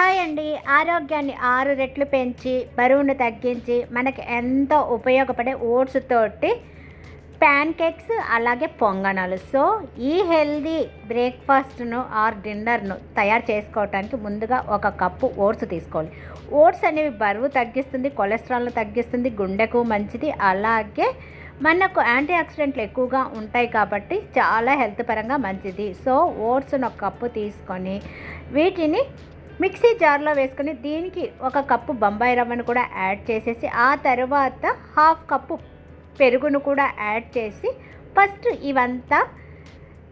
Hi అండి. ఆరోగ్యాన్ని ఆరు రెట్లు పెంచి బరువును తగ్గించి మనకి ఎంతో ఉపయోగపడే ఓట్స్ తోటి ప్యాన్ కేక్స్ అలాగే పొంగనాలు. సో ఈ హెల్దీ బ్రేక్ఫాస్ట్ను ఆర్ డిన్నర్ను తయారు చేసుకోవడానికి ముందుగా ఒక కప్పు ఓట్స్ తీసుకోవాలి. ఓట్స్ అనేవి బరువు తగ్గిస్తుంది కొలెస్ట్రాల్ను తగ్గిస్తుంది గుండెకు మంచిది అలాగే మనకు యాంటీ ఆక్సిడెంట్లు ఎక్కువగా ఉంటాయి కాబట్టి చాలా హెల్త్ పరంగా మంచిది. సో ఓట్స్ను ఒక కప్పు తీసుకొని వీటిని మిక్సీ జార్లో వేసుకొని దీనికి ఒక కప్పు బొంబాయి రవ్వను కూడా యాడ్ చేసేసి ఆ తర్వాత హాఫ్ కప్పు పెరుగును కూడా యాడ్ చేసి ఫస్ట్ ఇవంతా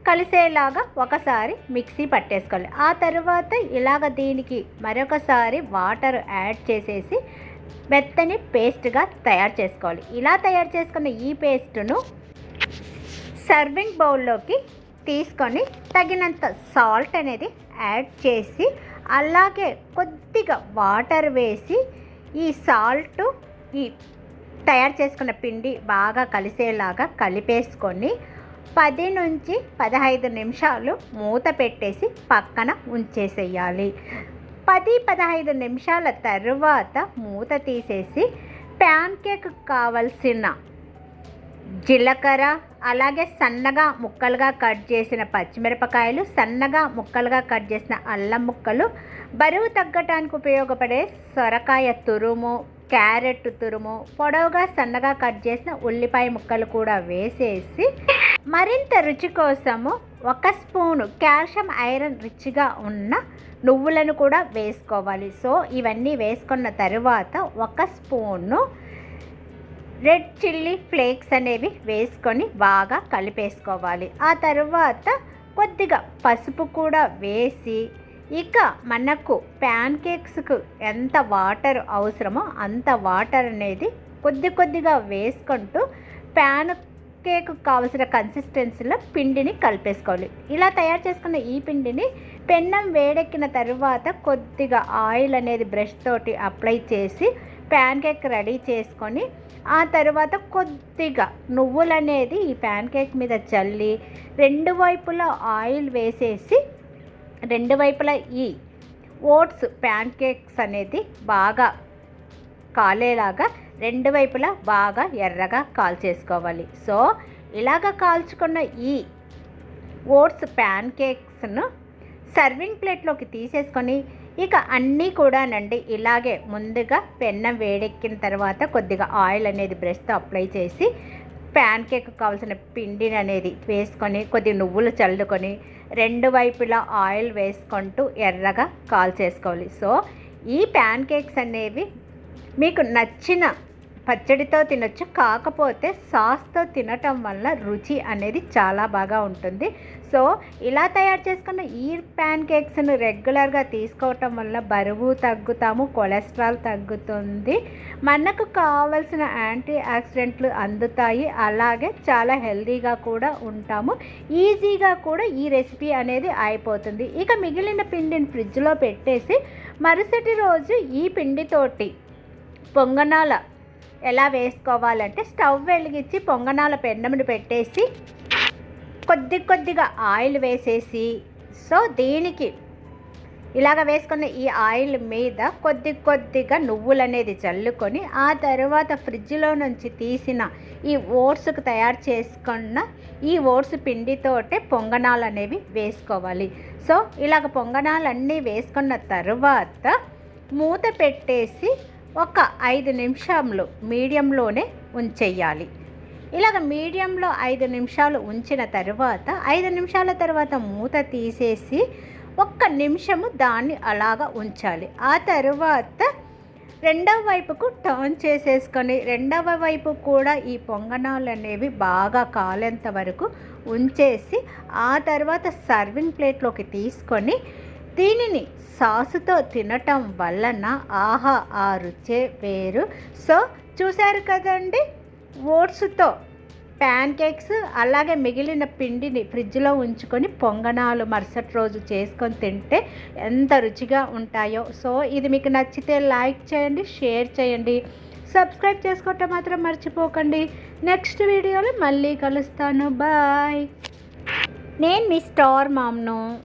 కలిసేలాగా ఒకసారి మిక్సీ పట్టేసుకోవాలి. ఆ తర్వాత ఇలాగ దీనికి మరొకసారి వాటర్ యాడ్ చేసేసి మెత్తని పేస్ట్గా తయారు చేసుకోవాలి. ఇలా తయారు చేసుకున్న ఈ పేస్టును సర్వింగ్ బౌల్లోకి తీసుకొని తగినంత సాల్ట్ అనేది యాడ్ చేసి అలాగే కొద్దిగా వాటర్ వేసి ఈ సాల్ట్ ఈ తయారు చేసుకున్న పిండి బాగా కలిసేలాగా కలిపేసుకొని పది నుంచి పదహైదు నిమిషాలు మూత పెట్టేసి పక్కన ఉంచేసేయాలి. పది పదహైదు నిమిషాల తర్వాత మూత తీసేసి ప్యాన్ కేక్ కావలసిన జీలకర్ర అలాగే సన్నగా ముక్కలుగా కట్ చేసిన పచ్చిమిరపకాయలు సన్నగా ముక్కలుగా కట్ చేసిన అల్లం ముక్కలు బరువు తగ్గటానికి ఉపయోగపడే సొరకాయ తురుము క్యారెట్ తురుము పొడవుగా సన్నగా కట్ చేసిన ఉల్లిపాయ ముక్కలు కూడా వేసేసి మరింత రుచి కోసము ఒక స్పూను కాల్షియం ఐరన్ రిచ్గా ఉన్న నువ్వులను కూడా వేసుకోవాలి. సో ఇవన్నీ వేసుకున్న తరువాత ఒక స్పూను రెడ్ చిల్లీ ఫ్లేక్స్ అనేవి వేసుకొని బాగా కలిపేసుకోవాలి. ఆ తర్వాత కొద్దిగా పసుపు కూడా వేసి ఇక మనకు ప్యాన్ కేక్స్కు ఎంత వాటర్ అవసరమో అంత వాటర్ అనేది కొద్ది కొద్దిగా వేసుకుంటూ ప్యాన్ కేక్ కావలసిన కన్సిస్టెన్సీలో పిండిని కలిపేసుకోవాలి. ఇలా తయారు చేసుకున్న ఈ పిండిని పెన్నం వేడెక్కిన తర్వాత కొద్దిగా ఆయిల్ అనేది బ్రష్ తోటి అప్లై చేసి ప్యాన్ కేక్ రెడీ చేసుకొని ఆ తర్వాత కొద్దిగా నువ్వులు అనేది ఈ ప్యాన్ కేక్ మీద చల్లి రెండు వైపులా ఆయిల్ వేసేసి రెండు వైపులా ఈ ఓట్స్ ప్యాన్ కేక్స్ అనేది బాగా కాలేలాగా రెండు వైపులా బాగా ఎర్రగా కాల్చేసుకోవాలి. సో ఇలాగ కాల్చుకున్న ఈ ఓట్స్ ప్యాన్ కేక్స్ను సర్వింగ్ ప్లేట్లోకి తీసేసుకొని ఇక అన్నీ కూడానండి ఇలాగే ముందుగా పెన్నం వేడెక్కిన తర్వాత కొద్దిగా ఆయిల్ అనేది బ్రష్తో అప్లై చేసి ప్యాన్ కేక్ కావాల్సిన పిండిని అనేది వేసుకొని కొద్ది నువ్వులు చల్లుకొని రెండు వైపులా ఆయిల్ వేసుకుంటూ ఎర్రగా కాల్ చేసుకోవాలి. సో ఈ ప్యాన్ కేక్స్ అనేవి మీకు నచ్చిన పచ్చడితో తినొచ్చు కాకపోతే సాస్తో తినటం వల్ల రుచి అనేది చాలా బాగా ఉంటుంది. సో ఇలా తయారు చేసుకున్న ఈ ప్యాన్ కేక్స్ను రెగ్యులర్గా తీసుకోవటం వల్ల బరువు తగ్గుతాము కొలెస్ట్రాల్ తగ్గుతుంది. మనకు కావలసిన యాంటీ ఆక్సిడెంట్లు అందుతాయి అలాగే చాలా హెల్తీగా కూడా ఉంటాము. ఈజీగా కూడా ఈ రెసిపీ అనేది అయిపోతుంది. ఇక మిగిలిన పిండిని ఫ్రిడ్జ్లో పెట్టేసి మరుసటి రోజు ఈ పిండితోటి పొంగనాల ఎలా వేసుకోవాలంటే స్టవ్ వెలిగించి పొంగనాల పెండమును పెట్టేసి కొద్ది కొద్దిగా ఆయిల్ వేసేసి సో దీనికి ఇలాగ వేసుకున్న ఈ ఆయిల్ మీద కొద్ది కొద్దిగా నువ్వులు అనేది చల్లుకొని ఆ తర్వాత ఫ్రిడ్జ్లో నుంచి తీసిన ఈ ఓట్స్కు తయారు చేసుకున్న ఈ ఓట్స్ పిండితోటే పొంగనాలు అనేవి వేసుకోవాలి. సో ఇలాగ పొంగనాలన్నీ వేసుకున్న తర్వాత మూత పెట్టేసి ఒక ఐదు నిమిషంలో మీడియంలోనే ఉంచేయాలి. ఇలాగ మీడియంలో ఐదు నిమిషాలు ఉంచిన తర్వాత ఐదు నిమిషాల తర్వాత మూత తీసేసి ఒక్క నిమిషము దాన్ని అలాగ ఉంచాలి. ఆ తర్వాత రెండవ వైపుకు టర్న్ చేసేసుకొని రెండవ వైపు కూడా ఈ పొంగనాలు అనేవి బాగా కాలేంత వరకు ఉంచేసి ఆ తర్వాత సర్వింగ్ ప్లేట్లోకి తీసుకొని దీనిని సాసుతో తినటం వలన ఆహా ఆ రుచే వేరు. సో చూశారు కదండి? ఓట్స్తో ప్యాన్ కేక్స్ అలాగే మిగిలిన పిండిని ఫ్రిడ్జ్లో ఉంచుకొని పొంగనాలు మరుసటి రోజు చేసుకొని తింటే ఎంత రుచిగా ఉంటాయో. సో ఇది మీకు నచ్చితే లైక్ చేయండి షేర్ చేయండి. సబ్స్క్రైబ్ చేసుకోవటం మాత్రం మర్చిపోకండి. నెక్స్ట్ వీడియోలో మళ్ళీ కలుస్తాను. బాయ్. నేను మీ స్టార్ మామ్ను.